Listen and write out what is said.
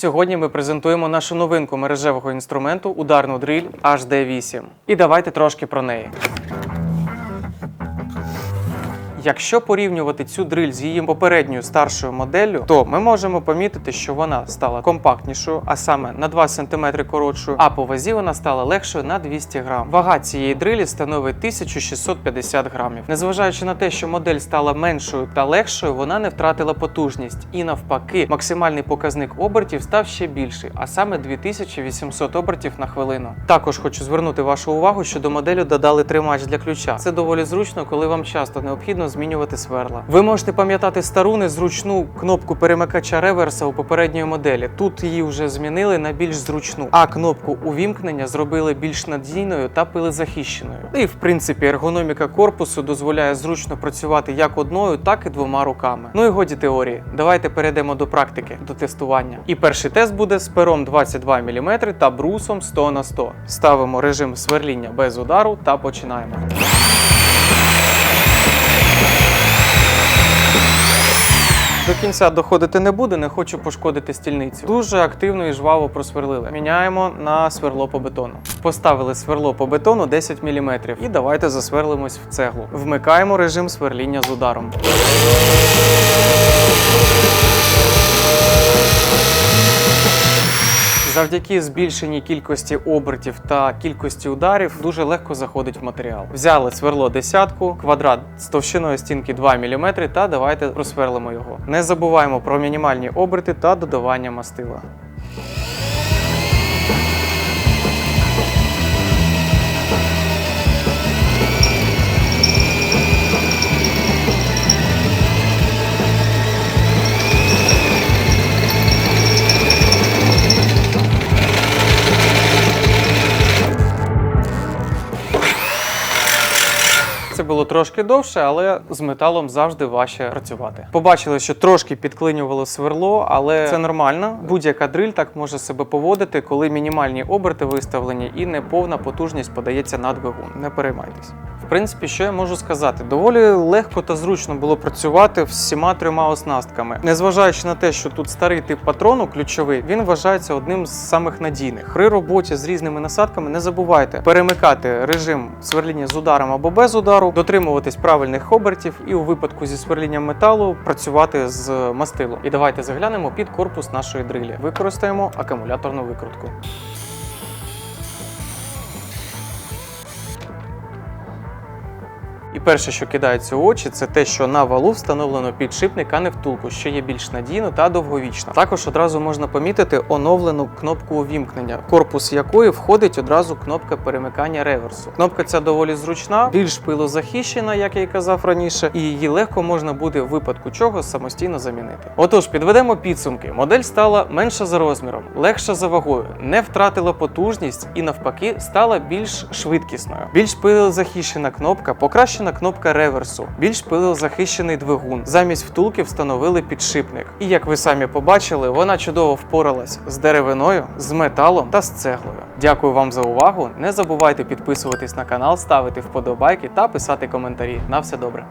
Сьогодні ми презентуємо нашу новинку мережевого інструменту ударну дриль HD8. І давайте трошки про неї. Якщо порівнювати цю дриль з її попередньою старшою моделлю, то ми можемо помітити, що вона стала компактнішою, а саме на 2 см коротшою, а по вазі вона стала легшою на 200 грам. Вага цієї дрилі становить 1650 грамів. Незважаючи на те, що модель стала меншою та легшою, вона не втратила потужність. І навпаки, максимальний показник обертів став ще більший, а саме 2800 обертів на хвилину. Також хочу звернути вашу увагу, що до моделі додали тримач для ключа. Це доволі зручно, коли вам часто необхідно змінювати сверла. Ви можете пам'ятати стару незручну кнопку перемикача реверса у попередньої моделі. Тут її вже змінили на більш зручну, а кнопку увімкнення зробили більш надійною та пилезахищеною. І в принципі ергономіка корпусу дозволяє зручно працювати як одною, так і двома руками. Ну і годі теорії. Давайте перейдемо до практики, до тестування. І перший тест буде з пером 22 мм та брусом 100 на 100. Ставимо режим сверління без удару та починаємо. До кінця доходити не буде, не хочу пошкодити стільницю. Дуже активно і жваво просверлили. Міняємо на сверло по бетону. Поставили сверло по бетону 10 мм. І давайте засверлимось в цеглу. Вмикаємо режим сверління з ударом. Завдяки збільшеній кількості обертів та кількості ударів дуже легко заходить в матеріал. Взяли сверло десятку, квадрат з товщиною стінки 2 мм та давайте просверлимо його. Не забуваємо про мінімальні оберти та додавання мастила. Це було трошки довше, але з металом завжди важче працювати. Побачили, що трошки підклинювало сверло, але це нормально. Будь-яка дриль так може себе поводити, коли мінімальні оберти виставлені і неповна потужність подається на двигун. Не переймайтесь. Принципі, що я можу сказати, доволі легко та зручно було працювати всіма трьома оснастками. Незважаючи на те, що тут старий тип патрону ключовий, він вважається одним з самих надійних. При роботі з різними насадками не забувайте перемикати режим сверління з ударом або без удару, дотримуватись правильних обертів і у випадку зі сверлінням металу працювати з мастилом. І давайте заглянемо під корпус нашої дрилі. Використаємо акумуляторну викрутку. І перше, що кидається у очі, це те, що на валу встановлено підшипник, а не втулку, що є більш надійно та довговічно. Також одразу можна помітити оновлену кнопку увімкнення, корпус якої входить одразу кнопка перемикання реверсу. Кнопка ця доволі зручна, більш пилозахищена, як я й казав раніше, і її легко можна буде в випадку чого самостійно замінити. Отож, підведемо підсумки. Модель стала менша за розміром, легша за вагою, не втратила потужність і навпаки стала більш швидкісною. Більш пилозахищена кнопка, покращена кнопка реверсу, більш пилозахищений двигун. Замість втулки встановили підшипник. І як ви самі побачили, вона чудово впоралась з деревиною, з металом та з цеглою. Дякую вам за увагу. Не забувайте підписуватись на канал, ставити вподобайки та писати коментарі. На все добре.